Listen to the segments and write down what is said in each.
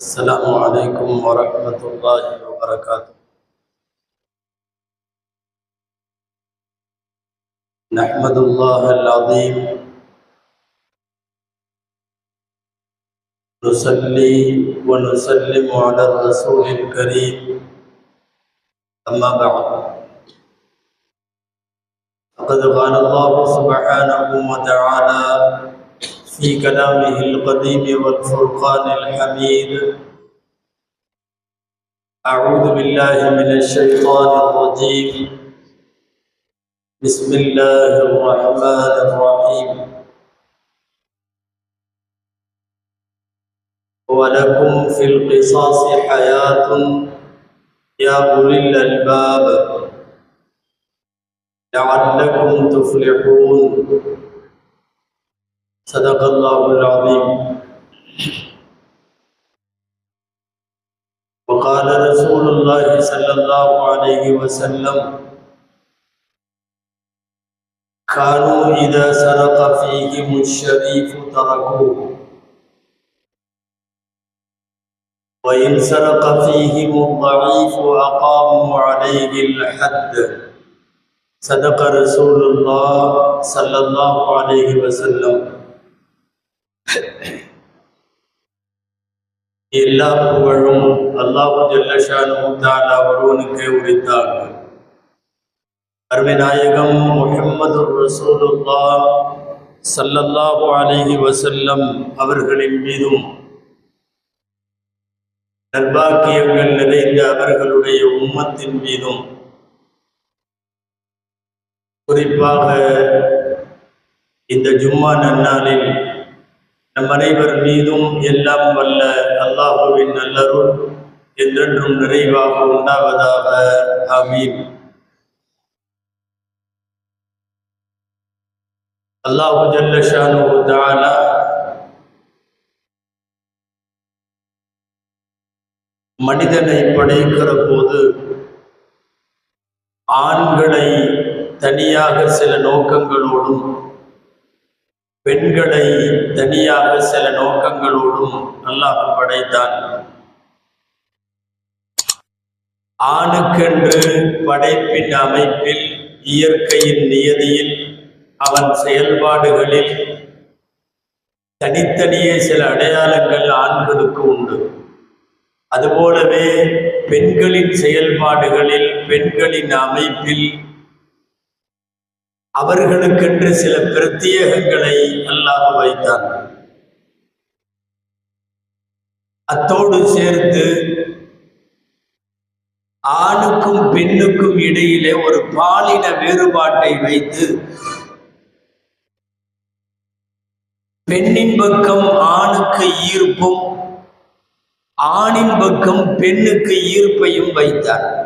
السلام عليكم ورحمة الله وبركاته. نحمد الله العظيم. نصلي ونسلم على الرسول الكريم. أما بعد. فقد قال الله سبحانه وتعالى في كلامه القديم والفرقان الحميد. أعوذ بالله من الشيطان الرجيم. بسم الله الرحمن الرحيم. ولكم في القصاص حياة يا أولي الألباب. لعلكم تفلحون. صدق الله العظيم. وقال رسول الله صلى الله عليه وسلم كانوا إذا سرق فيهم الشريف تركوه. وإن سرق فيهم الضعيف أقاموا عليه الحد. صدق رسول الله صلى الله عليه وسلم. எல்லா புகழும் அல்லாஹு ஜல்லஷானு தாலா ஒருவனுக்கே உரித்தாங்க அருமைநாயகம் முகமது ரசூலுல்லா சல்லல்லாஹு அலிஹி வசல்லம் அவர்களின் மீதும் நற்பாக்கியங்கள் நிறைந்த அவர்களுடைய உம்மத்தின் மீதும் குறிப்பாக இந்த ஜும்மா நன்னாளில் நம் அனைவர் மீதும் எல்லாம் வல்ல அல்லாஹுவின் நல்லருள் என்றென்றும் நிறைவாக உண்டாவதாக. ஆமீன். அல்லாஹு ஜல்லஷானு தானா மனிதனை படைக்கிற போது ஆண்களை தனியாக சில நோக்கங்களோடும் பெண்களை தனியாக சில நோக்கங்களோடும் அல்லாஹ் படைத்தான். ஆணுக்கென்று படைப்பின் அமைப்பில் இயற்கையின் நியதியில் அவன் செயல்பாடுகளில் தனித்தனியே சில அடையாளங்கள் ஆண்களுக்கு உண்டு. அதுபோலவே பெண்களின் செயல்பாடுகளில் பெண்களின் அமைப்பில் அவர்களுக்கென்று சில பிரத்யேகங்களை அல்லாஹ் வைத்தான். அத்தோடு சேர்த்து ஆணுக்கும் பெண்ணுக்கும் இடையிலே ஒரு பாலின வேறுபாட்டை வைத்து பெண்ணின் பக்கம் ஆணுக்கு ஈர்ப்பும் ஆணின் பக்கம் பெண்ணுக்கு ஈர்ப்பையும் வைத்தார்.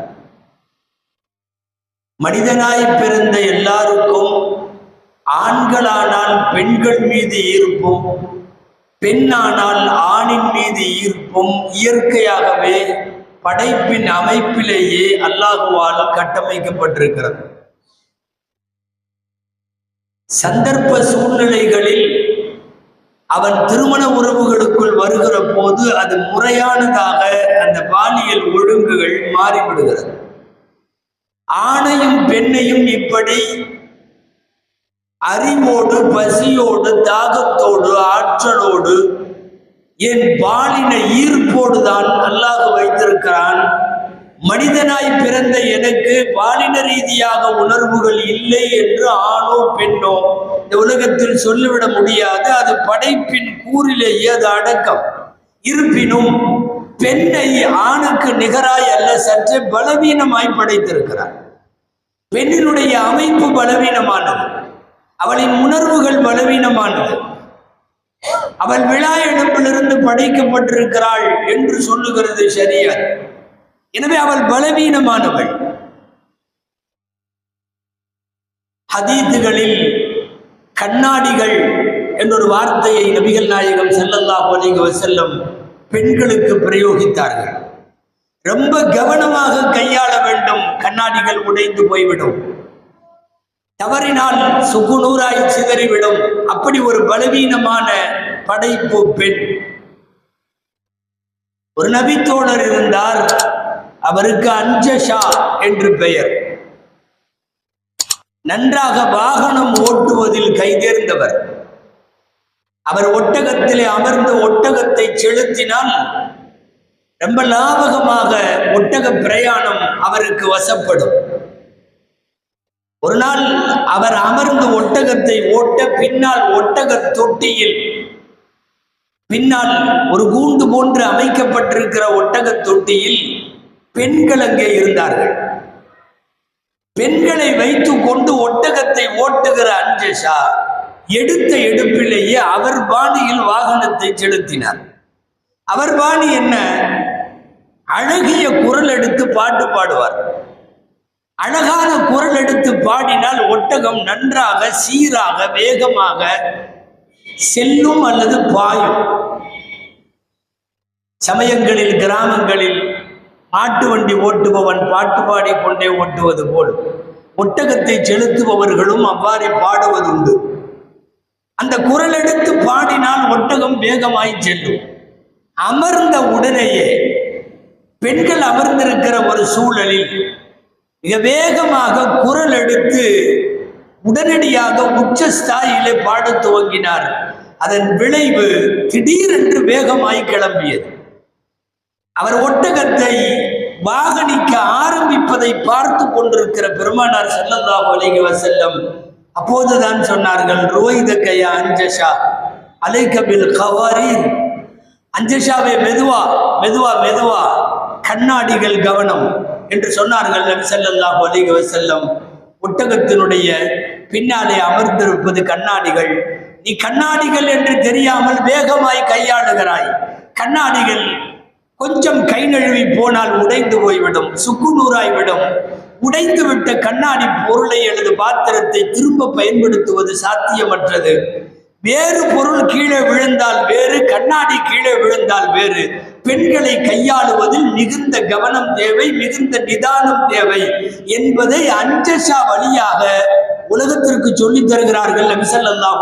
மனிதனாய் பிறந்த எல்லாருக்கும் ஆண்களானால் பெண்கள் மீது ஈர்ப்பும் பெண்ணானால் ஆணின் மீது ஈர்ப்பும் இயற்கையாகவே படைப்பின் அமைப்பிலேயே அல்லாஹுவால் கட்டமைக்கப்பட்டிருக்கிறது. சந்தர்ப்ப சூழ்நிலைகளில் அவன் திருமண உறவுகளுக்குள் வருகிற போது அது முறையானதாக அந்த பாலியல் ஒழுங்குகள் மாறிவிடுகிறது. ஆணையும் பெண்ணையும் இப்படி அறிவோடு பசியோடு தாகத்தோடு ஆற்றலோடு என் பாலின ஈர்ப்போடு தான் அல்லாஹ் வைத்திருக்கிறான். மனிதனாய் பிறந்த எனக்கு பாலின ரீதியாக உணர்வுகள் இல்லை என்று ஆணோ பெண்ணோ இந்த உலகத்தில் சொல்லிவிட முடியாது. அது படைப்பின் கூறிலேயே அது அடக்கம். இருப்பினும் பெண்ணை ஆணுக்கு நிகராய் அல்ல சற்று பலவீனமாய் படைத்திருக்கிறார். பெண்ணினுடைய அமைப்பு பலவீனமானது. அவளின் உணர்வுகள் பலவீனமானது. அவள் விழா இடம்பிலிருந்து படைக்கப்பட்டிருக்கிறாள் என்று சொல்லுகிறது சரியா எனவே அவள் பலவீனமானவள். ஹதீத்துகளில் கண்ணாடிகள் என்றொரு வார்த்தையை நபிகள் நாயகம் செல்லல்லா அலைஹி செல்லும் பெண்களுக்கு பிரயோகித்தார்கள். ரொம்ப கவனமாக கையாள வேண்டும். கண்ணாடிகள் உடைந்து போய்விடும். தவறினால் சுகுநூறாய் சிதறிவிடும். அப்படி ஒரு பலவீனமான படைப்பு பெண். ஒரு நபித்தோழர் இருந்தார். அவருக்கு அஞ்சஷா என்று பெயர். நன்றாக வாகனம் ஓட்டுவதில் கைதேர்ந்தவர் அவர் ஒட்டகத்திலே அமர்ந்து ஒட்டகத்தை செலுத்தினால் ரொம்ப லாபகமாக ஒட்டக பிரயாணம் அவருக்கு வசப்படும். ஒரு நாள் அவர் அமர்ந்து ஒட்டகத்தை ஓட்ட பின்னால் ஒட்டக தொட்டியில் பின்னால் ஒரு கூண்டு போன்று அமைக்கப்பட்டிருக்கிற ஒட்டக தொட்டியில் பெண்கள் அங்கே இருந்தார்கள். பெண்களை வைத்து கொண்டு ஒட்டகத்தை ஓட்டுகிற அஞ்சஷா எடுத்த எடுப்பிலேயே அவர் பாணியில் வாகனத்தை செலுத்தினார். அவர் பாணி என்ன? அழகிய குரல் எடுத்து பாட்டு பாடுவார். அழகான குரல் எடுத்து பாடினால் ஒட்டகம் நன்றாக சீராக வேகமாக செல்லும் அல்லது பாயும். சமயங்களில் கிராமங்களில் மாட்டு வண்டி ஓட்டுபவன் பாட்டு பாடிக்கொண்டே ஓட்டுவது போல் ஒட்டகத்தை செலுத்துபவர்களும் அவ்வாறே பாடுவதுண்டு. அந்த குரல் எடுத்து பாடினால் ஒட்டகம் வேகமாய் செல்லும். அமர்ந்த உடனேயே பெண்கள் அமர்ந்திருக்கிற ஒரு சூழலில் மிக வேகமாக குரல் எடுத்து உடனடியாக உச்ச ஸ்தாயிலே பாடத் துவங்கினார். அதன் விளைவு திடீரென்று வேகமாய் கிளம்பியது. அவர் ஒட்டகத்தை வாகனிக்க ஆரம்பிப்பதை பார்த்து கொண்டிருக்கிற பெருமானார் ஸல்லல்லாஹு அலைஹி வசல்லம் அப்போதுதான் சொன்னார்கள் ரோஹித கையா அஞ்சஷா அலை கபில் கவாரி அஞ்சஷாவே மெதுவா மெதுவா மெதுவா கண்ணாடிகள் கவனம் என்று சொன்னார்கள் நபி ஸல்லல்லாஹு அலைஹி ஒட்டகத்தினுடைய பின்னாலே அமர்ந்திருப்பது கண்ணாடிகள். நீ கண்ணாடிகள் என்று தெரியாமல் வேகமாய் கையாளுகிறாய். கண்ணாடிகள் கொஞ்சம் கை நழுவி போனால் உடைந்து போய்விடும் சுக்குநூறாய்விடும் உடைந்து விட்ட கண்ணாடி பொருளை அல்லது பாத்திரத்தை திரும்ப பயன்படுத்துவது சாத்தியமற்றது. வேறு பொருள் கீழே விழுந்தால் வேறு கண்ணாடி கீழே விழுந்தால் வேறு. பெண்களை கையாளுவதில் மிகுந்த கவனம் தேவை மிகுந்த நிதானம் தேவை என்பதை அஞ்சஷா வழியாக உலகத்திற்கு சொல்லித் தருகிறார்கள் நபி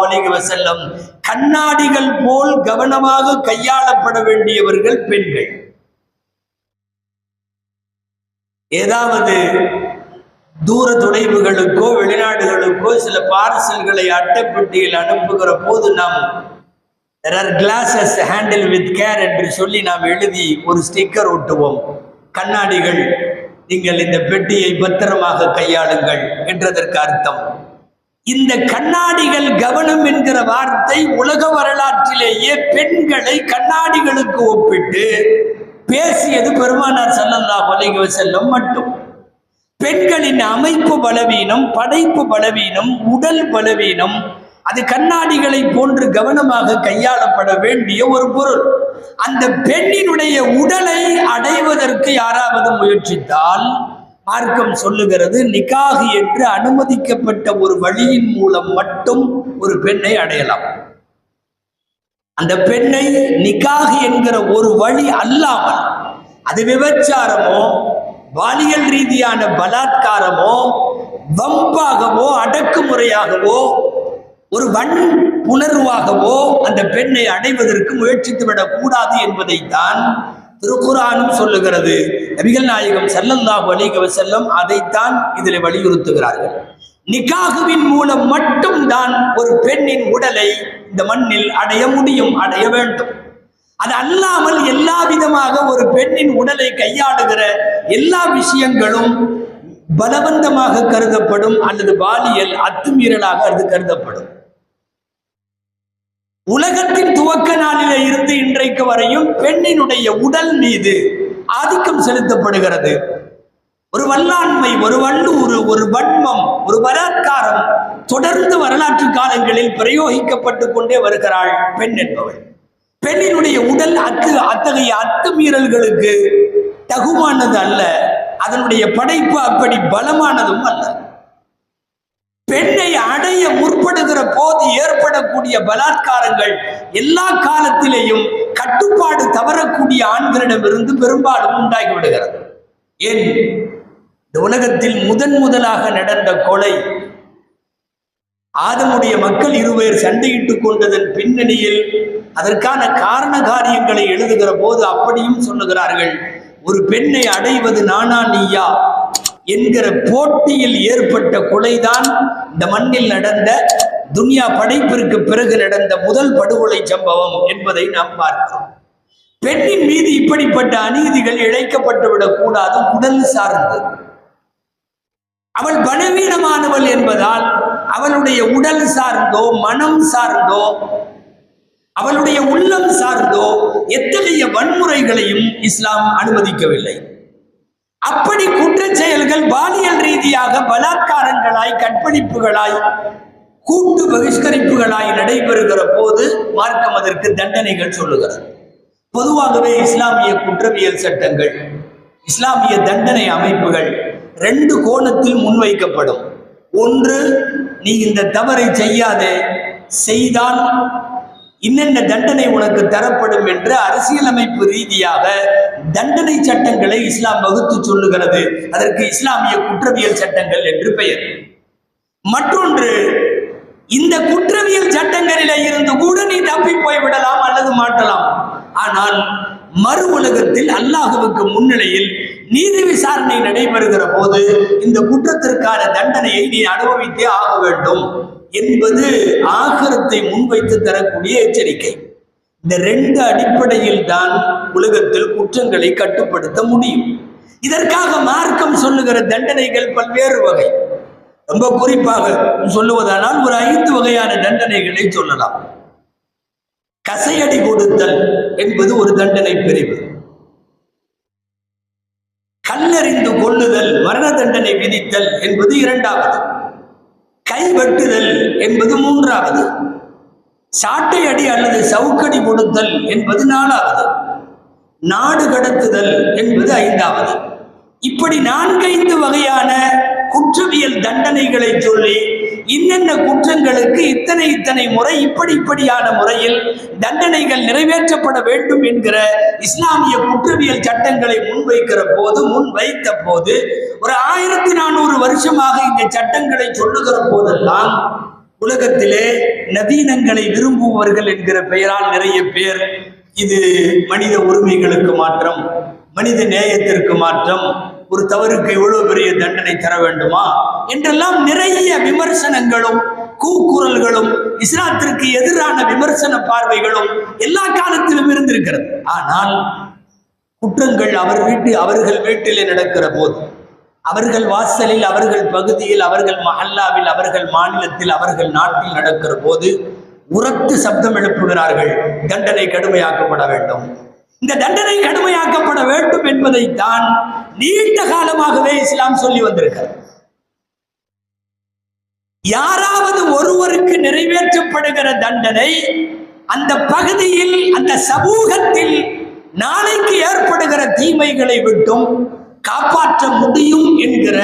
வலிக வசல்லம் கண்ணாடிகள் போல் கவனமாக கையாளப்பட வேண்டியவர்கள் பெண்கள். ஏதாவது தூர துடைவுகளுக்கோ வெளிநாடுகளுக்கோ சில பார்சல்களை அட்டைப்பெட்டியில் அனுப்புகிற போது நாம் there are glasses handle with care என்று சொல்லி நாம் எழுதி ஒரு ஸ்டிக்கர் ஒட்டுவோம். கண்ணாடிகள் நீங்கள் இந்த பெட்டியை பத்திரமாக கையாளுங்கள் என்றதற்கு அர்த்தம். இந்த கண்ணாடிகள் கவனம் என்கிற வார்த்தை உலக வரலாற்றிலேயே பெண்களை கண்ணாடிகளுக்கு ஒப்பிட்டு பேசியது பெருமானார் ஸல்லல்லாஹு அலைஹி செல்லும் மட்டும். பெண்களின் அமைப்பு பலவீனம் படைப்பு பலவீனம் உடல் பலவீனம் அது கண்ணாடிகளை போன்று கவனமாக கையாளப்பட வேண்டிய ஒரு பொருள். அந்த பெண்ணினுடைய உடலை அடைவதற்கு யாராவது முயற்சித்தால் மார்க்கம் சொல்லுகிறது நிக்காகு என்று அனுமதிக்கப்பட்ட ஒரு வழியின் மூலம் மட்டும் ஒரு பெண்ணை அடையலாம். அந்த பெண்ணை நிக்காகு என்கிற ஒரு வழி அல்லாமல் அது விபச்சாரமோ பாலியல் ரீதியான பலாத்காரமோ வம்பாகவோ அடக்குமுறையாகவோ ஒரு வன் புணர்வாகவோ அந்த பெண்ணை அடைவதற்கு முயற்சித்து விடக்கூடாது என்பதைத்தான் திருக்குறானும் சொல்லுகிறது. நபிகள் நாயகம் ஸல்லல்லாஹு அலைஹி வஸல்லம் அதைத்தான் இதில் வலியுறுத்துகிறார்கள். நிகாகுவின் மூலம் மட்டும் தான் ஒரு பெண்ணின் உடலை இந்த மண்ணில் அடைய முடியும் அடைய வேண்டும். அது அல்லாமல் எல்லா விதமாக ஒரு பெண்ணின் உடலை கையாளுகிற எல்லா விஷயங்களும் பலவந்தமாக கருதப்படும் அல்லது பாலியல் அத்துமீறலாக அது கருதப்படும். உலகத்தின் துவக்க நாளிலே இருந்து இன்றைக்கு வரையும் பெண்ணினுடைய உடல் மீது ஆதிக்கம் செலுத்தப்படுகிறது. ஒரு வல்லாண்மை ஒரு வல்லூறு ஒரு வன்மம் ஒரு பலாத்காரம் தொடர்ந்து வரலாற்று காலங்களில் பிரயோகிக்கப்பட்டு கொண்டே வருகிறாள் பெண் என்பவள். பெண்ணினுடைய உடல் அத்து அத்தகைய அத்துமீறல்களுக்கு தகுமானது அல்ல. அதனுடைய படைப்பு அப்படி பலமானதும் அல்ல. பெண்ணை அடைய முற்படுகிற போது ஏற்படக்கூடிய பலாத்காரங்கள் எல்லா காலத்திலேயும் கட்டுப்பாடு தவறக்கூடிய ஆண்களிடமிருந்து பெரும்பாலும் உண்டாகி விடுகிறது. ஏன்? இந்த உலகத்தில் முதன் முதலாக நடந்த கொலை ஆதமுடைய மக்கள் இருவர் சண்டையிட்டுக் கொண்டதன் பின்னணியில் அதற்கான காரண காரியங்களை எழுதுகிற போது அப்படியும் சொல்லுகிறார்கள் ஒரு பெண்ணை அடைவது நானா நீயா? என்கிற போட்டியில் ஏற்பட்ட கொலைதான் இந்த மண்ணில் நடந்த துனியா படைப்பிற்கு பிறகு நடந்த முதல் படுகொலை சம்பவம் என்பதை நாம் பார்க்கிறோம். பெண்ணின் மீது இப்படிப்பட்ட அநீதிகள் இழைக்கப்பட்டு விடக்கூடாது உடல் சார்ந்து. அவள் பலவீனமானவள் என்பதால் அவளுடைய உடல் சார்ந்தோ மனம் சார்ந்தோ அவளுடைய உள்ளம் சார்ந்தோ எத்தகைய வன்முறைகளையும் இஸ்லாம் அனுமதிக்கவில்லை. அப்படி குற்ற செயல்கள் பாலியல் ரீதியாக பலாத்காரங்களாய் கற்பழிப்புகளாய் கூட்டு பகிஷ்கரிப்புகளாய் நடைபெறுகிற போது மார்க்கம் அதற்கு தண்டனைகள் சொல்லுகிறது. பொதுவாகவே இஸ்லாமிய குற்றவியல் சட்டங்கள் இஸ்லாமிய தண்டனை அமைப்புகள் ரெண்டு கோணத்தில் முன்வைக்கப்படும். ஒன்று நீ இந்த தவறை செய்யாதே செய்தால் இன்னென்ன தண்டனை உனக்கு தரப்படும் என்று அரசியலமைப்பு ரீதியாக தண்டனை சட்டங்களை இஸ்லாம் வகுத்து சொல்லுகிறது. அதற்கு இஸ்லாமிய குற்றவியல் சட்டங்கள் என்று பெயர். மற்றொன்று இந்த குற்றவியல் சட்டங்களிலே இருந்து கூட நீ தப்பி போய் விடலாம் அல்லது மாட்டலாம். ஆனால் மறு உலகத்தில் அல்லாஹுவுக்கு முன்னிலையில் நீதி விசாரணை நடைபெறுகிற போது இந்த குற்றத்திற்கான தண்டனையை நீ அனுபவித்தே ஆக வேண்டும். என்பது ஆகரத்தை முன்வைத்து தரக்கூடிய எச்சரிக்கை. இந்த ரெண்டு அடிப்படையில் தான் உலகத்தில் குற்றங்களை கட்டுப்படுத்த முடியும். இதற்காக மார்க்கம் சொல்லுகிற தண்டனைகள் பல்வேறு வகை. ரொம்ப குறிப்பாக சொல்லுவதானால் ஒரு ஐந்து வகையான தண்டனைகளை சொல்லலாம். கசையடி கொடுத்தல் என்பது ஒரு தண்டனை பிரிவு. கல்லறிந்து கொள்ளுதல் மரண தண்டனை விதித்தல் என்பது இரண்டாவது. கைவெட்டுதல் என்பது மூன்றாவது. சாட்டை அடி அல்லது சவுக்கடி கொடுத்தல் என்பது நாலாவது. நாடு கடத்துதல் என்பது ஐந்தாவது. இப்படி நான்கைந்து வகையான குற்றவியல் தண்டனைகளை சொல்லி இன்னென்ன குற்றங்களுக்கு இத்தனை இத்தனை முறை இப்படி இப்படியான முறையில் தண்டனைகள் நிறைவேற்றப்பட வேண்டும் என்கிற இஸ்லாமிய குற்றவியல் சட்டங்களை முன்வைக்கிற போது முன்வைத்த போது ஒரு ஆயிரத்தி நானூறு வருஷமாக இந்த சட்டங்களை சொல்லுகிற போதெல்லாம் உலகத்திலே நவீனங்களை விரும்புபவர்கள் என்கிற பெயரால் நிறைய பேர் இது மனித உரிமைகளுக்கு மாற்றம் மனித நேயத்திற்கு மாற்றம் ஒரு தவறுக்கு இவ்வளவு பெரிய தண்டனை தர வேண்டுமா? என்றெல்லாம் நிறைய விமர்சனங்களும் கூக்குரல்களும் இஸ்லாத்திற்கு எதிரான விமர்சன பார்வைகளும் எல்லா காலத்திலும் இருந்திருக்கிறது. ஆனால் குற்றங்கள் அவர் வீட்டு அவர்கள் வீட்டிலே நடக்கிற போது அவர்கள் வாசலில் அவர்கள் பகுதியில் அவர்கள் மஹல்லாவில் அவர்கள் மாநிலத்தில் அவர்கள் நாட்டில் நடக்கிற போது உரத்து சப்தம் எழுப்புகிறார்கள். தண்டனை கடுமையாக்கப்பட வேண்டும். இந்த தண்டனை கடுமையாக்கப்பட வேண்டும் என்பதைத்தான் நீண்ட காலமாகவே இஸ்லாம் சொல்லி வந்திருக்கிறது. யாராவது ஒருவருக்கு நிறைவேற்றப்படுகிற தண்டனை அந்த பகுதியில் அந்த சமூகத்தில் நாளைக்கு ஏற்படுகிற தீமைகளை விட்டும் காப்பாற்ற முடியும் என்கிற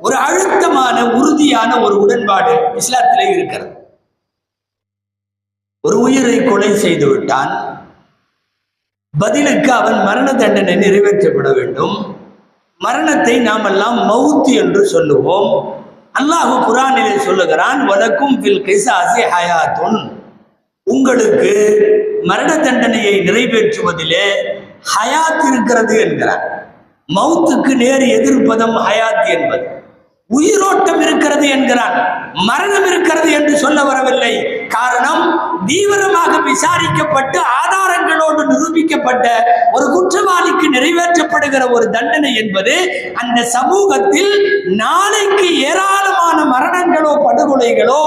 ஒரு அழுத்தமான உறுதியான ஒரு உடன்பாடு இஸ்லாத்திலே இருக்கிறது. ஒரு உயிரை கொலை செய்து விட்டான் பதிலுக்கு அவன் மரண தண்டனை நிறைவேற்றப்பட வேண்டும். மரணத்தை நாம் எல்லாம் மவுத்து என்று சொல்லுவோம். அல்லாஹு குரானிலே சொல்லுகிறான் வலக்கும் பில் கைசாசி ஹயாத்துன். உங்களுக்கு மரண தண்டனையை நிறைவேற்றுவதிலே ஹயாத் இருக்கிறது என்கிறார். மவுத்துக்கு நேர் எதிர்ப்பதம் ஹயாத் என்பது. உயிரோட்டம் இருக்கிறது என்கிறான். மரணம் இருக்கிறது என்று சொல்ல வரவில்லை. காரணம் தீவிரமாக விசாரிக்கப்பட்டு ஆதாரங்களோடு நிரூபிக்கப்பட்ட ஒரு குற்றவாளிக்கு நிறைவேற்றப்படுகிற ஒரு தண்டனை என்பது அந்த சமூகத்தில் நாளைக்கு ஏராளமான மரணங்களோ படுகொலைகளோ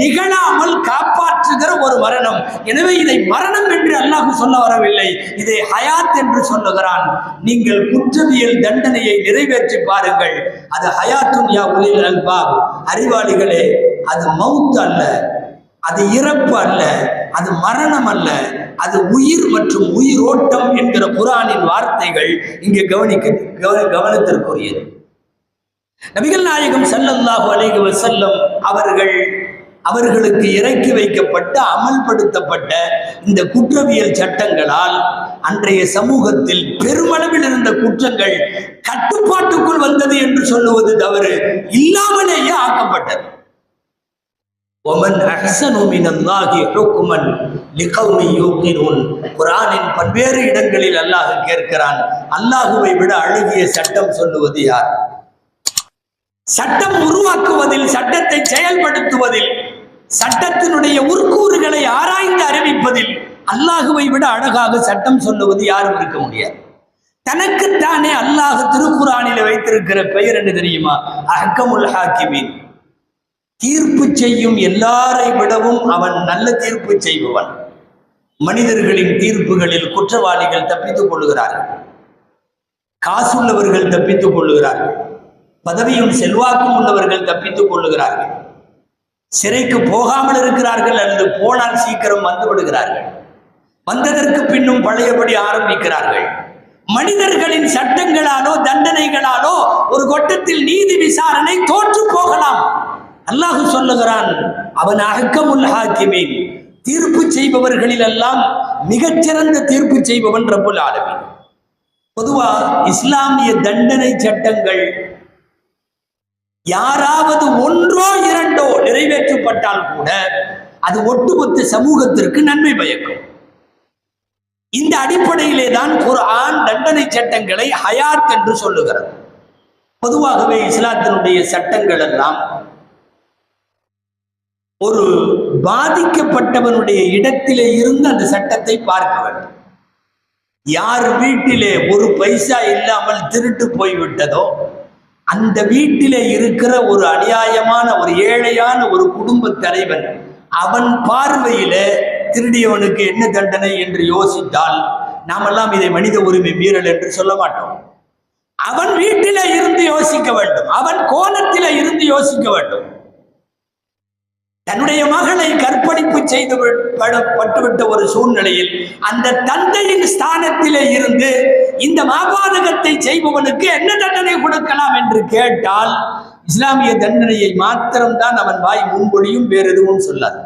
நிகழாமல் காப்பாற்றுகிற ஒரு மரணம். எனவே இதை மரணம் என்று அல்லாஹ் சொல்ல வரவில்லை. இதை ஹயாத் என்று சொல்லுகிறான். நீங்கள் குற்றவியல் தண்டனையை நிறைவேற்றி பாருங்கள். அது ஹயாத்துன் யா உலில் அல்பாப். அறிவாளிகளே அது மவுத் அல்ல. அது இறப்பு அல்ல அது மரணம் அல்ல அது உயிர் மற்றும் உயிரோட்டம் என்கிற குரானின் வார்த்தைகள் இங்கே கவனிக்க கவன கவனத்திற்குரியது. நபிகள் நாயகம் ஸல்லல்லாஹு அலைஹி செல்லும் அவர்கள் அவர்களுக்கு இறக்கி வைக்கப்பட்ட அமல்படுத்தப்பட்ட இந்த குற்றவியல் சட்டங்களால் அன்றைய சமூகத்தில் பெருமளவில் இருந்த குற்றங்கள் கட்டுப்பாட்டுக்குள் வந்தது என்று சொல்லுவது தவறு இல்லாமலேயே ஆக்கப்பட்டது. ஒமன் அஹ்சனு மினல்லாஹி ஹுக்மன் லிகௌமி யூகினூன் குர்ஆனின் பல்வேறு இடங்களில் அல்லாஹ் கேட்கிறான். அல்லாஹுவை விட அழகிய சட்டம் சொல்லுவது யார்? சட்டம் உருவாக்குவதில் சட்டத்தை செயல்படுத்துவதில் சட்டத்தினுடைய உட்கூறுகளை ஆராய்ந்து அறிவிப்பதில் அல்லாஹுவை விட அழகாக சட்டம் சொல்லுவது யாரும் இருக்க முடியாது. தனக்குத்தானே அல்லாஹ் திருக்குறானில வைத்திருக்கிற பெயர் என்ன தெரியுமா? அஹ்கமுல் ஹாக்கிமீன். தீர்ப்பு செய்யும் எல்லாரை விடவும் அவன் நல்ல தீர்ப்பு செய்பவன். மனிதர்களின் தீர்ப்புகளில் குற்றவாளிகள் தப்பித்துக் கொள்ளுகிறார்கள். காசுள்ளவர்கள் தப்பித்துக் கொள்ளுகிறார்கள். பதவியும் செல்வாக்கும் உள்ளவர்கள் தப்பித்துக் கொள்ளுகிறார்கள். சிறைக்கு போகாமல் இருக்கிறார்கள் அல்லது போனால் சீக்கிரம் வந்து விடுகிறார்கள். வந்ததற்கு பின்னும் பழையபடி ஆரம்பிக்கிறார்கள். மனிதர்களின் சட்டங்களாலோ தண்டனைகளாலோ ஒரு கொட்டத்தில் நீதி விசாரணை தோற்று போகலாம். அல்லாஹு சொல்லுகிறான் அவன் அகக்கமுல் ஹாக்கிமே தீர்ப்பு செய்பவர்களில் எல்லாம் மிகச்சிறந்த தீர்ப்பு செய்பவன் ரபுல் ஆலமி பொதுவா இஸ்லாமிய தண்டனை சட்டங்கள் யாராவது ஒன்றோ இரண்டோ நிறைவேற்றப்பட்டால் கூட அது ஒட்டுமொத்த சமூகத்திற்கு நன்மை பயக்கும். இந்த அடிப்படையிலே தான் குர்ஆன் தண்டனை சட்டங்களை ஹயாத் என்று சொல்லுகிறது. பொதுவாகவே இஸ்லாத்தினுடைய சட்டங்கள் எல்லாம் ஒரு பாதிக்கப்பட்டவனுடைய இடத்திலே இருந்து அந்த சட்டத்தை பார்க்க வேண்டும் யார் வீட்டிலே ஒரு பைசா இல்லாமல் திருட்டு போய்விட்டதோ அந்த வீட்டிலே இருக்கிற ஒரு அநியாயமான ஒரு ஏழையான ஒரு குடும்ப தலைவன் அவன் பார்வையில திருடியவனுக்கு என்ன தண்டனை என்று யோசித்தால் நாமெல்லாம் இதை மனித உரிமை மீறல் என்று சொல்ல மாட்டோம். அவன் வீட்டில இருந்து யோசிக்க வேண்டும். அவன் கோலத்தில இருந்து யோசிக்க வேண்டும். தன்னுடைய மகளை கற்பழிப்பு செய்து பட- பட்டுவிட்ட ஒரு சூழ்நிலையில் அந்த தந்தையின் ஸ்தானத்திலே இருந்து இந்த மாபாதகத்தை செய்பவனுக்கு என்ன தண்டனை கொடுக்கலாம் என்று கேட்டால் இஸ்லாமிய தண்டனையை மாத்திரம்தான் அவன் வாய் முன்மொழியும் வேறு எதுவும் சொல்லாது.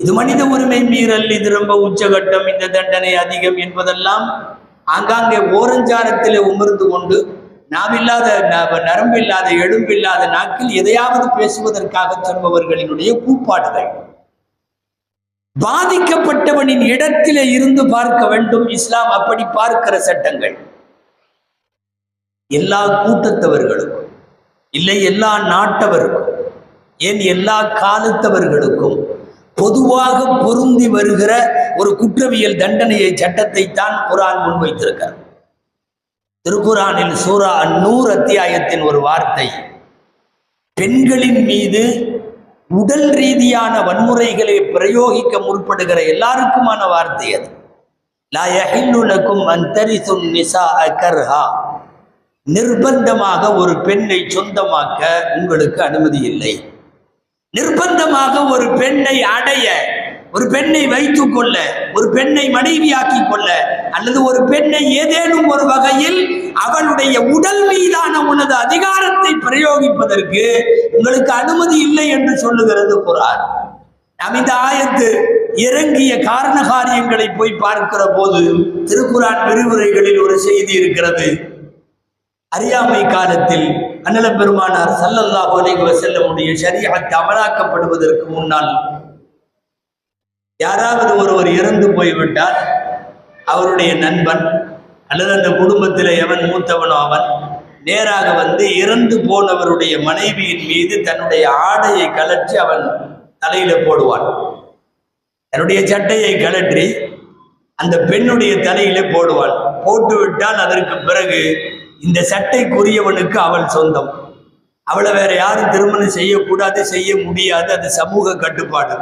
இது மனித உரிமை மீறல் இது ரொம்ப உச்சகட்டம் இந்த தண்டனை அதிகம் என்பதெல்லாம் ஆங்காங்கே ஓரஞ்சாரத்திலே உமர்ந்து கொண்டு நாவில்லாத ந- நரம்பில்லாத எழும்பில்லாத நாக்கில் எதையாவது பேசுவதற்காக சொல்பவர்களினுடைய கூப்பாடுகள். பாதிக்கப்பட்டவனின் இடத்திலே இருந்து பார்க்க வேண்டும். இஸ்லாம் அப்படி பார்க்கிற சட்டங்கள். எல்லா கூட்டத்தவர்களுக்கும் இல்லை எல்லா நாட்டவருக்கும் ஏன் எல்லா காலத்தவர்களுக்கும் பொதுவாக பொருந்தி வருகிற ஒரு குற்றவியல் தண்டனையை சட்டத்தை தான் குரான் முன்வைத்திருக்கிறார் திருக்குறானின் சூரா அந்நூறு அத்தியாயத்தின் ஒரு வார்த்தை. பெண்களின் மீது உடல் ரீதியான வன்முறைகளை பிரயோகிக்க முற்படுகிற எல்லாருக்குமான வார்த்தை அது. லா யஹில்லு லக்கும் அன் நிர்பந்தமாக ஒரு பெண்ணை சொந்தமாக்க உங்களுக்கு அனுமதி இல்லை. நிர்பந்தமாக ஒரு பெண்ணை அடைய ஒரு பெண்ணை வைத்து கொள்ள ஒரு பெண்ணை மனைவியாக்கி கொள்ள அல்லது ஒரு பெண்ணை ஏதேனும் ஒரு வகையில் அவளுடைய உடல் மீதான உனது அதிகாரத்தை பிரயோகிப்பதற்கு உங்களுக்கு அனுமதி இல்லை என்று சொல்லுகிறது குரான் நாம் இந்த ஆயத்து இறங்கிய காரண காரியங்களை போய் பார்க்கிற போது திருக்குறான் விரிவுரைகளில் ஒரு செய்தி இருக்கிறது. அறியாமை காலத்தில் அண்ணல பெருமானார் ஸல்லல்லாஹு அலைஹி வஸல்லமுடைய ஷரீஅத் அமலாக்கப்படுவதற்கு முன்னால் யாராவது ஒருவர் இறந்து போய்விட்டால் அவருடைய நண்பன் அல்லது அந்த குடும்பத்தில் எவன் மூத்தவனோ அவன் நேராக வந்து இறந்து போனவருடைய மனைவியின் மீது தன்னுடைய ஆடையை கலற்றி அவன் தலையில போடுவான். தன்னுடைய சட்டையை கலற்றி அந்த பெண்ணுடைய தலையில போடுவான். போட்டுவிட்டால் அதற்கு பிறகு இந்த சட்டைக்குரியவனுக்கு அவள் சொந்தம். அவளை வேற யாரும் திருமணம் செய்யக்கூடாது செய்ய முடியாது. அது சமூக கட்டுப்பாடு.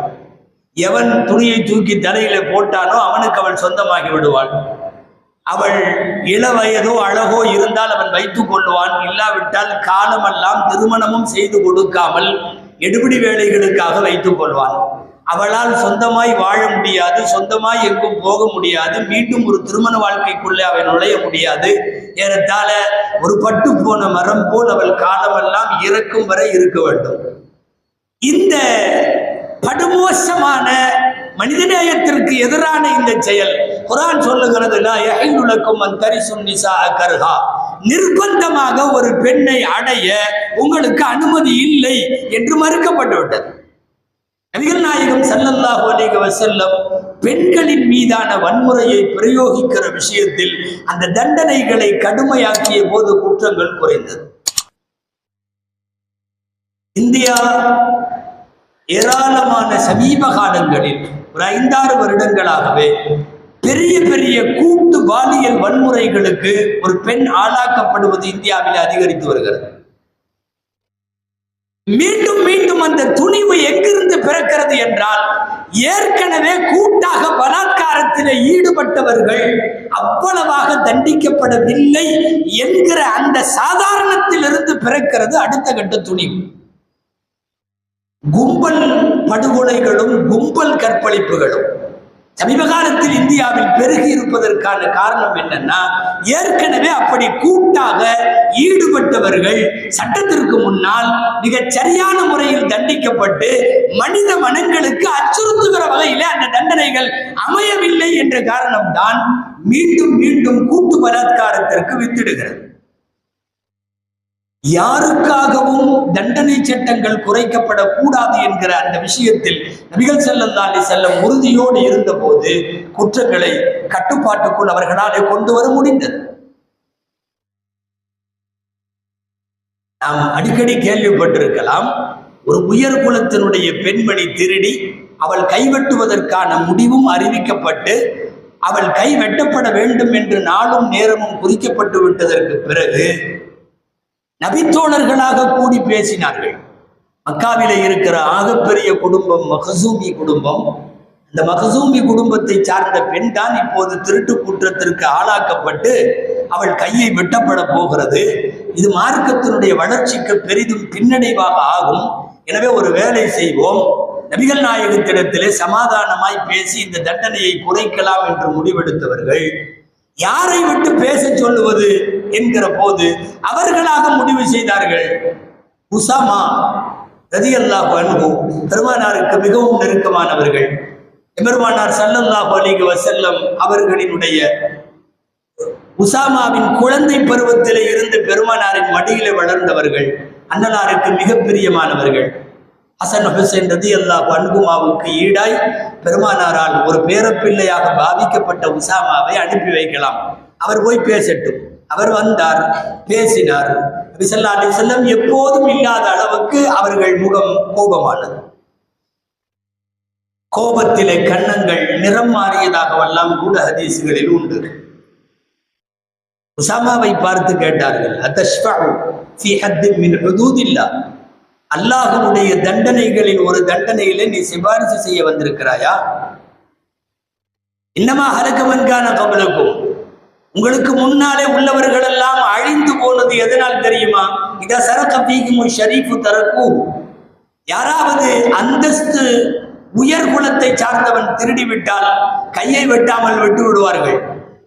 எவன் துணியை தூக்கி தலையில போட்டானோ அவனுக்கு அவள் சொந்தமாகி விடுவாள். அவள் இளவயதோ அழகோ இருந்தால் அவன் வைத்துக் கொள்வான். இல்லாவிட்டால் காலமெல்லாம் திருமணமும் செய்து கொடுக்காமல் எடுபிடி வேலைகளுக்காக வைத்துக் கொள்வான். அவளால் சொந்தமாய் வாழ முடியாது சொந்தமாய் எங்கும் போக முடியாது மீண்டும் ஒரு திருமண வாழ்க்கைக்குள்ளே அவன் நுழைய முடியாது. ஏறத்தாழ ஒரு பட்டு போன மரம் போல் அவள் காலமெல்லாம் இறக்கும் வரை இருக்க வேண்டும். இந்த படுமோசமான மனிதநேயத்திற்கு எதிரான இந்த செயல். குரான் சொல்லுகிறது நிர்பந்தமாக ஒரு பெண்ணை அடைய உங்களுக்கு அனுமதி இல்லை என்று மறுக்கப்பட்டு விட்டது நபிகள் நாயகம் ஸல்லல்லாஹு அலைஹி பெண்களின் மீதான வன்முறையை பிரயோகிக்கிற விஷயத்தில் அந்த தண்டனைகளை கடுமையாக்கிய போது குற்றங்கள் குறைந்தது. இந்தியா ஏராளமான சமீப காலங்களில் ஒரு ஐந்தாறு வருடங்களாகவே பெரிய பெரிய கூட்டு பாலியல் வன்முறைகளுக்கு ஒரு பெண் ஆளாக்கப்படுவது இந்தியாவில் அதிகரித்து வருகிறது. மீண்டும் மீண்டும் அந்த துணிவு எங்கிருந்து பிறக்கிறது என்றால் ஏற்கனவே கூட்டாக பலாத்காரத்தில் ஈடுபட்டவர்கள் அவ்வளவாக தண்டிக்கப்படவில்லை என்கிற அந்த சாதாரணத்திலிருந்து பிறக்கிறது அடுத்த கட்ட துணிவு. கும்பல் படுகொலைகளும் கும்பல் கற்பழிப்புகளும். சமீப காலத்தில் இந்தியாவில் பெருகி இருப்பதற்கான காரணம் என்னன்னா ஏற்கனவே அப்படி கூட்டாக ஈடுபட்டவர்கள் சட்டத்திற்கு முன்னால் மிகச் சரியான முறையில் தண்டிக்கப்பட்டு மனித மனங்களுக்கு அச்சுறுத்துகிற வகையில் அந்த தண்டனைகள் அமையவில்லை என்ற காரணம்தான் மீண்டும் மீண்டும் கூட்டு பலாத்காரத்திற்கு வித்திடுகிறது. யாருக்காகவும் தண்டனை சட்டங்கள் குறைக்கப்படக்கூடாது என்கிற அந்த விஷயத்தில் நபிகள் செல்லந்தாண்டி செல்லம் உறுதியோடு இருந்தபோது குற்றங்களை கட்டுப்பாட்டுக்குள் அவர்களாலே கொண்டு வர முடிந்தது. நாம் அடிக்கடி கேள்விப்பட்டிருக்கலாம் ஒரு உயர் குலத்தினுடைய பெண்மணி திருடி அவள் கைவெட்டுவதற்கான முடிவும் அறிவிக்கப்பட்டு அவள் கை வெட்டப்பட வேண்டும் என்று நாளும் நேரமும் குறிக்கப்பட்டு விட்டதற்கு பிறகு நபித்தோழர்களாக கூடி பேசினார்கள். மக்காவிலே இருக்கிற ஆகப்பெரிய குடும்பம் மகசூமி குடும்பம். இந்த மகசூமி குடும்பத்தை சார்ந்த பெண் தான் இப்போது திருட்டு குற்றத்திற்கு ஆளாக்கப்பட்டு அவள் கையை வெட்டப்பட போகிறது. இது மார்க்கத்தினுடைய வளர்ச்சிக்கு பெரிதும் பின்னடைவாக ஆகும். எனவே ஒரு வேலை செய்வோம். நபிகள் நாயகத்திடத்திலே சமாதானமாய் பேசி இந்த தண்டனையை குறைக்கலாம் என்று முடிவெடுத்தவர்கள். யாரை விட்டு பேச சொல்லுவது? என்கிற போது அவர்களாக முடிவு செய்தார்கள். உசாமா ரதியல்லாஹு அன்ஹு பெருமானாருக்கு மிகவும் நெருக்கமானவர்கள். எமர்வானார் சல்லல்லாஹ் அலிக வசல்லம் அவர்களினுடைய உசாமாவின் குழந்தை பருவத்திலே இருந்து பெருமானாரின் மடியிலே வளர்ந்தவர்கள் அண்ணலாருக்கு மிக பிரியமானவர்கள். ஹசன் ஹுசைன் ரதி அல்லா அன்குமாவுக்கு ஈடாய் பெருமானாரால் ஒரு பேரப்பிள்ளையாக பாவிக்கப்பட்ட உசாமாவை அனுப்பி வைக்கலாம். அவர் போய் பேசட்டும். அவர் வந்தார் பேசினார். நபி ஸல்லல்லாஹு எப்போதும் இல்லாத அளவுக்கு அவர்கள் முகம் கோபமானது. கோபத்திலே கன்னங்கள் நிறம் மாறியதாகவெல்லாம் கூட ஹதீசுகளில் உண்டு. உசாமாவை பார்த்து கேட்டார்கள் அத்தஷ்ஃபஉ ஃபீ தண்டனைகளில் ஒரு தண்டனையிலே நீ சிபாரிசு செய்ய வந்திருக்கிறாயா? இன்னமா ஹலக்கமன்கான கபலக்கும் உங்களுக்கு முன்னாலே உள்ளவர்கள் எல்லாம் அழிந்து போனது எதனால் தெரியுமா? இத சரக்க பீகும் ஷரீஃபு தரக்கு. யாராவது அந்தஸ்து உயர் குலத்தை சார்ந்தவன் திருடி விட்டால் கையை வெட்டாமல் விட்டு விடுவார்கள்.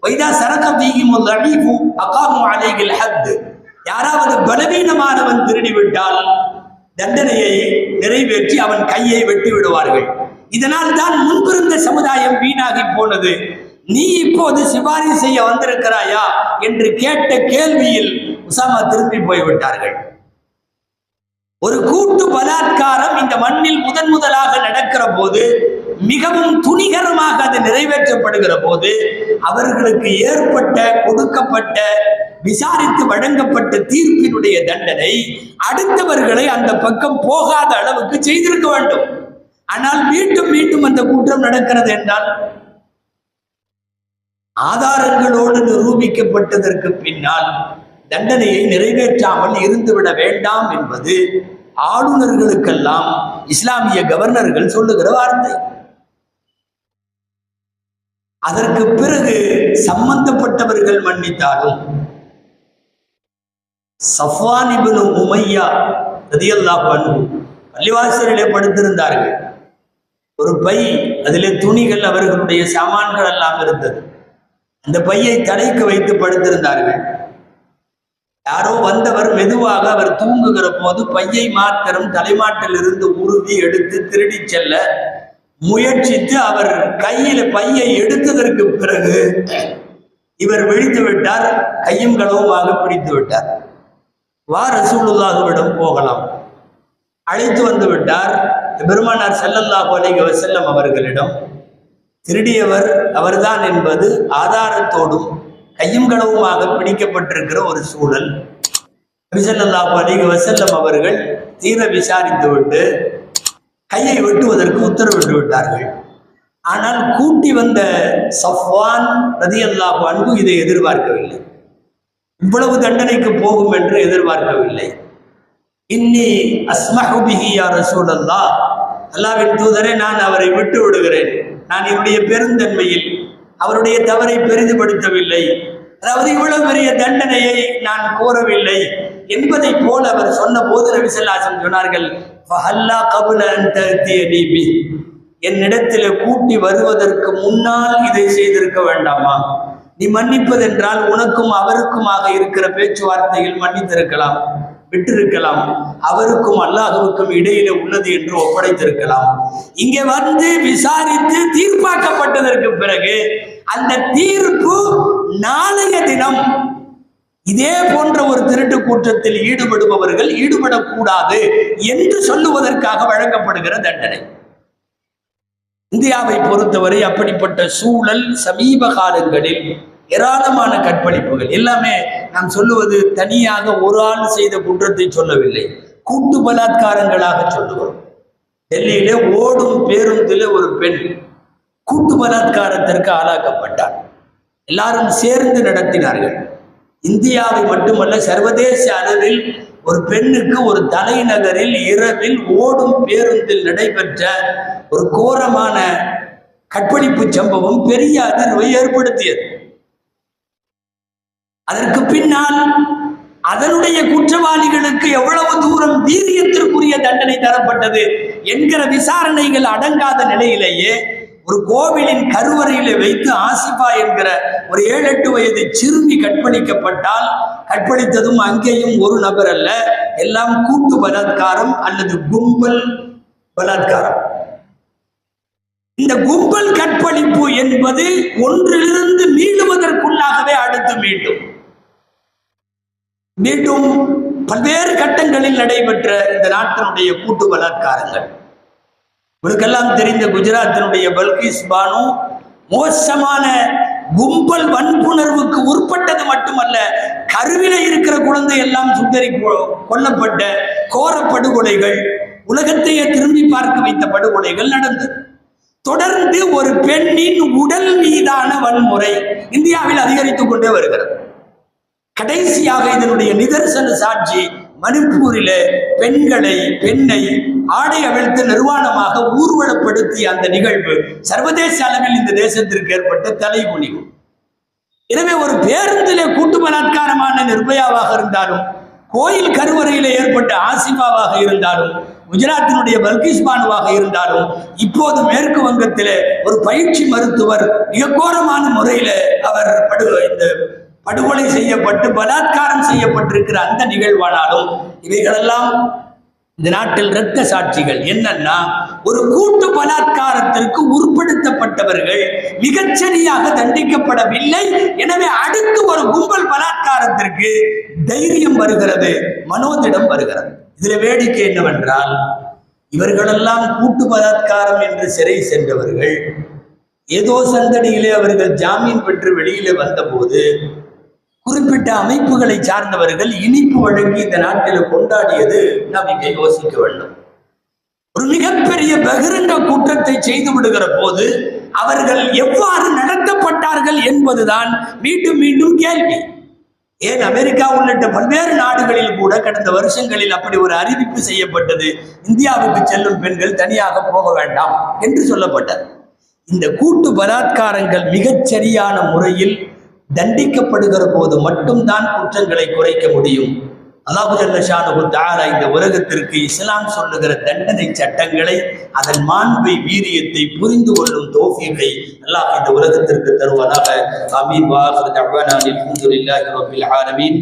வைதா சரக்க பீகும் அழீஃபு அகாமு அலைகில் ஹத். யாராவது பலவீனமானவன் திருடி விட்டால் தண்டனையை நிறைவேற்றி அவன் கையை வெட்டி விடுவார்கள். இதனால் தான் முன்பிருந்த சமுதாயம் வீணாகி போனது. நீ இப்போது சிபாரிசு செய்ய வந்திருக்கிறாயா என்று கேட்ட கேள்வியில் உசாமா திரும்பி போய்விட்டார்கள். ஒரு கூட்டு பலாத்காரம் இந்த மண்ணில் முதன் முதலாக நடக்கிற போது மிகவும் துணிகரமாக அது நிறைவேற்றப்படுகிற போது அவர்களுக்கு ஏற்பட்ட கொடுக்கப்பட்ட விசாரித்து வழங்கப்பட்ட தீர்ப்பினுடைய தண்டனை அடுத்தவர்களை அந்த பக்கம் போகாத அளவுக்கு செய்திருக்க வேண்டும். ஆனால் மீண்டும் மீண்டும் அந்த குற்றம் நடக்கிறது என்றால் ஆதாரங்களோடு நிரூபிக்கப்பட்டதற்கு பின்னால் தண்டனையை நிறைவேற்றாமல் இருந்துவிட வேண்டாம் என்பது ஆளுநர்களுக்கெல்லாம் இஸ்லாமிய கவர்னர்கள் சொல்லுகிற வார்த்தை. அதற்கு பிறகு சம்பந்தப்பட்டவர்கள் மன்னித்தாலும் சஃபானிபனு உமையா ரதியல்லா அன்ஹு பள்ளிவாசலிலே படுத்திருந்தார்கள். ஒரு பை அதிலே துணிகள் அவர்களுடைய சாமான்கள் எல்லாம் இருந்தது. அந்த பையை தலைக்கு வைத்து படுத்திருந்தார்கள். யாரோ வந்தவர் மெதுவாக அவர் தூங்குகிற போது பையை மாத்திரம் தலைமாட்டிலிருந்து உருவி எடுத்து திருடிச் செல்ல முயற்சித்து அவர் கையில பையை எடுத்ததற்கு பிறகு இவர் விழித்து விட்டார் கையும் களவுமாக பிடித்து விட்டார். வா ரசூலுல்லாஹுவிடம் போகலாம். அழைத்து வந்து விட்டார். பெருமானார் ஸல்லல்லாஹு அலைஹி செல்லம் அவர்களிடம் திருடியவர் அவர்தான் என்பது ஆதாரத்தோடும் கையும் களவுமாக பிடிக்கப்பட்டிருக்கிற ஒரு சூழல். நபிசல்லாஹு அலைஹி வசல்லம் அவர்கள் தீர விசாரித்துவிட்டு கையை வெட்டுவதற்கு உத்தரவிட்டு விட்டார்கள். ஆனால் கூட்டி வந்த சஃப்வான் ரதியல்லாஹு அன்பு இதை எதிர்பார்க்கவில்லை. இவ்வளவு தண்டனைக்கு போகும் என்று எதிர்பார்க்கவில்லை. இன்னி அஸ்மஹு யார் யா ரசூலல்லாஹ் அல்லாஹ்வின் தூதரே நான் அவரை விட்டு விடுகிறேன். நான் என்னுடைய பெருந்தன்மையில் அவருடைய தவறை பெரிதுபடுத்தவில்லை. அதாவது இவ்வளவு பெரிய தண்டனையை நான் கோரவில்லை என்பதை போல அவர் சொன்ன போது நபிசல்லாசன் சொன்னார்கள் என்னிடத்தில் கூட்டி வருவதற்கு முன்னால் இதை செய்திருக்க வேண்டாமா? நீ மன்னிப்பதென்றால் உனக்கும் அவருக்குமாக இருக்கிற பேச்சுவார்த்தையில் மன்னித்திருக்கலாம். விட்டிருக்கலாம். அவருக்கும் அல்லாஹுவுக்கும் இடையில உள்ளது என்று ஒப்படைத்திருக்கலாம். இங்கே வந்து விசாரித்து தீர்ப்பாக்கப்பட்டதற்கு பிறகு அந்த தீர்ப்பு நாளைய தினம் இதே போன்ற ஒரு திருட்டு கூட்டத்தில் ஈடுபடுபவர்கள் ஈடுபடக்கூடாது என்று சொல்லுவதற்காக வழங்கப்படுகிற தண்டனை. இந்தியாவை பொறுத்தவரை அப்படிப்பட்ட சூழல் சமீப காலங்களில் ஏராளமான கற்பழிப்புகள். எல்லாமே நாம் சொல்லுவது தனியாக ஒரு ஆள் செய்த குற்றத்தை சொல்லவில்லை. கூட்டு பலாத்காரங்களாக சொல்லுகிறோம். டெல்லியிலே ஓடும் பேருந்தில் ஒரு பெண் கூட்டு பலாத்காரத்திற்கு ஆளாக்கப்பட்டார் எல்லாரும் சேர்ந்து நடத்தினார்கள். இந்தியாவை மட்டுமல்ல சர்வதேச அளவில் ஒரு பெண்ணுக்கு ஒரு தலைநகரில் இரவில் ஓடும் பேருந்தில் நடைபெற்ற ஒரு கோரமான கற்பழிப்பு சம்பவம் பெரிய அதிர்வை ஏற்படுத்தியது. அதற்கு பின்னால் அதனுடைய குற்றவாளிகளுக்கு எவ்வளவு தூரம் வீரியத்திற்குரிய தண்டனை தரப்பட்டது என்கிற விசாரணைகள் அடங்காத நிலையிலேயே ஒரு கோவிலின் கருவறையில வைத்து ஆசிபா என்கிற ஒரு ஏழு எட்டு வயது சிறுமி கற்பழிக்கப்பட்டால் கற்பழித்ததும் அங்கேயும் ஒரு நபர் அல்ல எல்லாம் கூட்டு பலாத்காரம் அல்லது கும்பல் பலாத்காரம். இந்த கும்பல் கற்பழிப்பு என்பது ஒன்றிலிருந்து மீளுவதற்குள்ளாகவே அடுத்து மீண்டும். மீண்டும் பல்வேறு கட்டங்களில் நடைபெற்ற இந்த நாட்டினுடைய கூட்டு பலாத்காரங்கள். உங்களுக்கெல்லாம் தெரிந்த குஜராத்தினுடைய பல்கிஸ் பானு மோசமான கும்பல் வன்புணர்வுக்கு உட்பட்டது மட்டுமல்ல கருவில இருக்கிற குழந்தை எல்லாம் சுந்தரி கொல்லப்பட்ட கோர படுகொலைகள் உலகத்தையே திரும்பி பார்க்க வைத்த படுகொலைகள் நடந்தது. தொடர்ந்து ஒரு பெண்ணின் உடல் மீதான வன்முறை இந்தியாவில் அதிகரித்துக் கொண்டே வருகிறது. கடைசியாக இதனுடைய நிதர்சன சாட்சி மணிப்பூரில பெண்களை பெண்ணை ஆடை அவிழ்த்து நிர்வாணமாக ஊர்வலப்படுத்திய அந்த நிகழ்வு சர்வதேச அளவில் இந்த தேசத்திற்கு ஏற்பட்ட தலைகுனிவு. எனவே ஒரு பேருந்திலே கூட்டு பலாத்காரமான நிர்பயாவாக இருந்தாலும் கோயில் கருவறையில ஏற்பட்ட ஆசிபாவாக இருந்தாலும் குஜராத்தினுடைய பல்கிஸ் பானுவாக இருந்தாலும் இப்போது மேற்கு வங்கத்திலே ஒரு பயிற்சி மருத்துவர் மிக கோரமான முறையில அவர் படு இந்த படுகொலை செய்யப்பட்டு பலாத்காரம் செய்யப்பட்டிருக்கிற அந்த நிகழ்வானாலும் இவைகளெல்லாம் இந்த நாட்டில் இரத்த சாட்சிகள். என்னன்னா ஒரு கூட்டு பலாத்காரத்திற்கு உட்படுத்தப்பட்டவர்கள் மிகச்சரியாக தண்டிக்கப்படவில்லை. எனவே அடுத்து ஒரு கும்பல் பலாத்காரத்திற்கு தைரியம் வருகிறது மனோதிடம் வருகிறது. இதுல வேடிக்கை என்னவென்றால் இவர்களெல்லாம் கூட்டு பலாத்காரம் என்று சிறை சென்றவர்கள். ஏதோ சந்தடியிலே அவர்கள் ஜாமீன் பெற்று வெளியிலே வந்தபோது குறிப்பிட்ட அமைப்புகளை சார்ந்தவர்கள் இனிப்பு வழங்கி இந்த நாட்டில் கொண்டாடியது நாம் இங்கே யோசிக்க வேண்டும். ஒரு மிகப்பெரிய பகிரங்க கூட்டத்தை செய்து விடுகிற போது அவர்கள் எவ்வாறு நடத்தப்பட்டார்கள் என்பதுதான் மீண்டும் மீண்டும் கேள்வி. ஏன் அமெரிக்கா உள்ளிட்ட பல்வேறு நாடுகளில் கூட கடந்த வருஷங்களில் அப்படி ஒரு அறிவிப்பு செய்யப்பட்டது இந்தியாவுக்கு செல்லும் பெண்கள் தனியாக போக வேண்டாம் என்று சொல்லப்பட்டது. இந்த கூட்டு பலாத்காரங்கள் மிகச்சரியான முறையில் தண்டிக்கப்படுகிற போது மட்டும்தான் குற்றங்களை குறைக்க முடியும். அல்லாஹு ஜல்லஷானு தஆலா இந்த உலகத்திற்கு இஸ்லாம் சொல்லுகிற தண்டனை சட்டங்களை அதன் மாண்பை வீரியத்தை புரிந்து கொள்ளும் தோஃபியத்தை அல்லாஹ் இந்த உலகத்திற்கு தருவதாக அமீன் வாஹர் தஅவானா அல்ஹம்துலில்லாஹி ரபில் ஆலமீன்.